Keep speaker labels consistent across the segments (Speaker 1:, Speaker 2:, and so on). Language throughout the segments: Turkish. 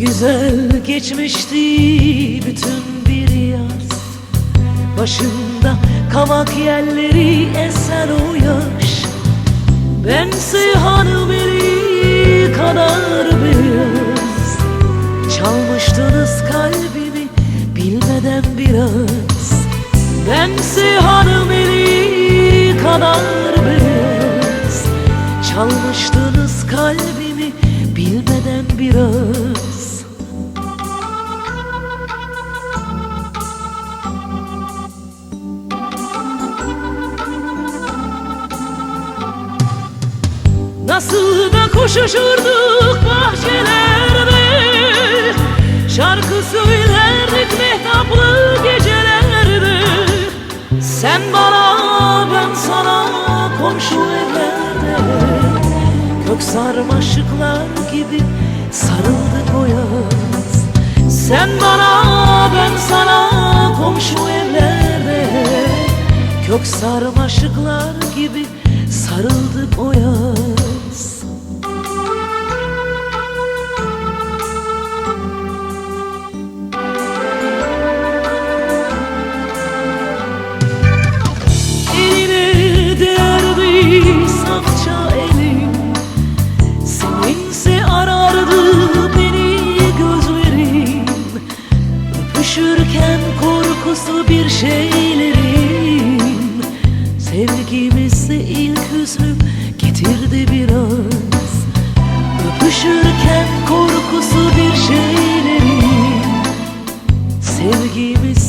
Speaker 1: güzel geçmişti bütün bir yaz. Başında kavak yerleri eser o yaş. Bense hanım eli kadar beyaz. Çalmıştınız kalbimi bilmeden biraz. Bense hanım eli kadar beyaz. Çalmıştınız Nasıl da koşuşurduk bahçelerde. Şarkı söylerdik mehtaplı gecelerde. Sen bana ben sana komşu evlerde. Kök sarmaşıklar gibi sarıldık o yaz. Sen bana ben sana komşu evlerde. Kök sarmaşıklar gibi Öpüşürken korkusu bir şeylerim Sevgimizse ilk hüznüm getirdi biraz. Öpüşürken korkusu bir şeylerim Sevgimizse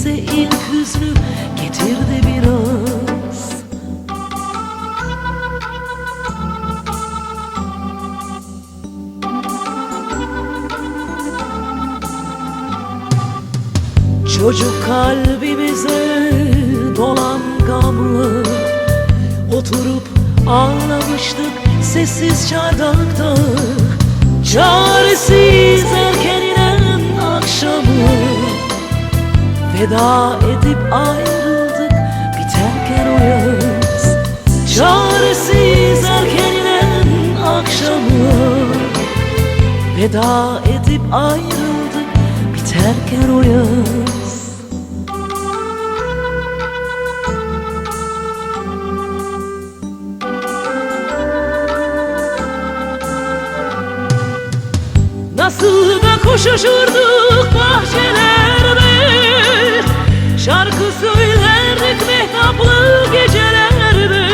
Speaker 1: Çocuk kalbimize dolan gamlı Oturup ağlamıştık sessiz çardakta. Çaresiz erken inen akşamı. Veda edip ayrıldık biterken o yaz. Çaresiz erken inen akşamı. Veda edip ayrıldık biterken o yaz koşuşurduk bahçelerde. Şarkı söylerdik mehtaplı gecelerde.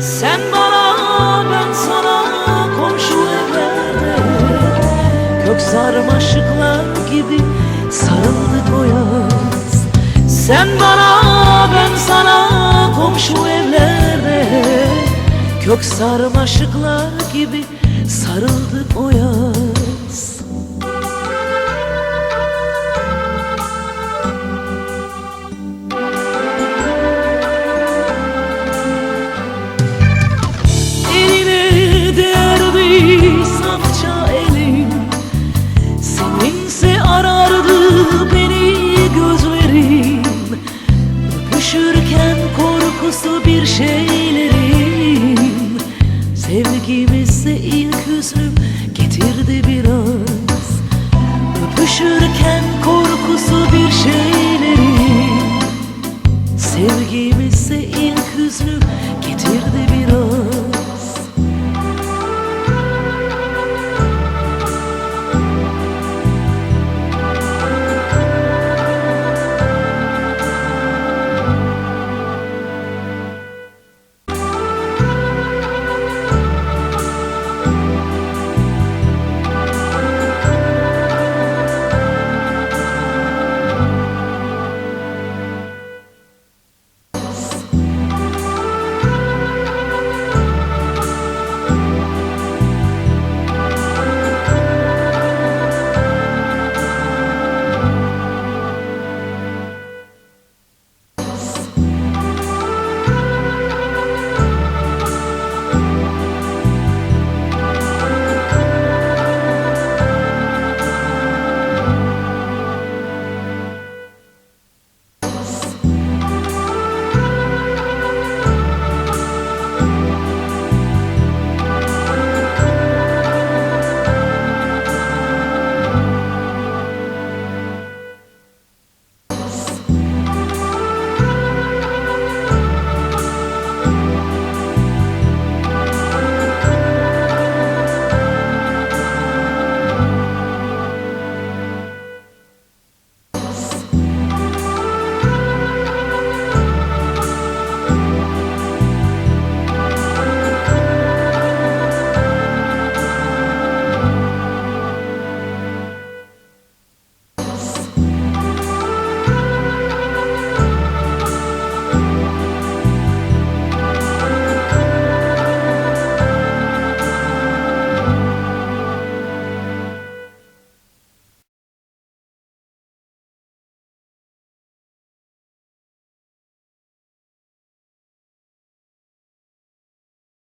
Speaker 1: Sen bana ben sana komşu evlerde. Kök sarmaşıklar gibi sarıldık o yaz. Sen bana ben sana komşu evlerde. Kök sarmaşıklar gibi sarıldık o yaz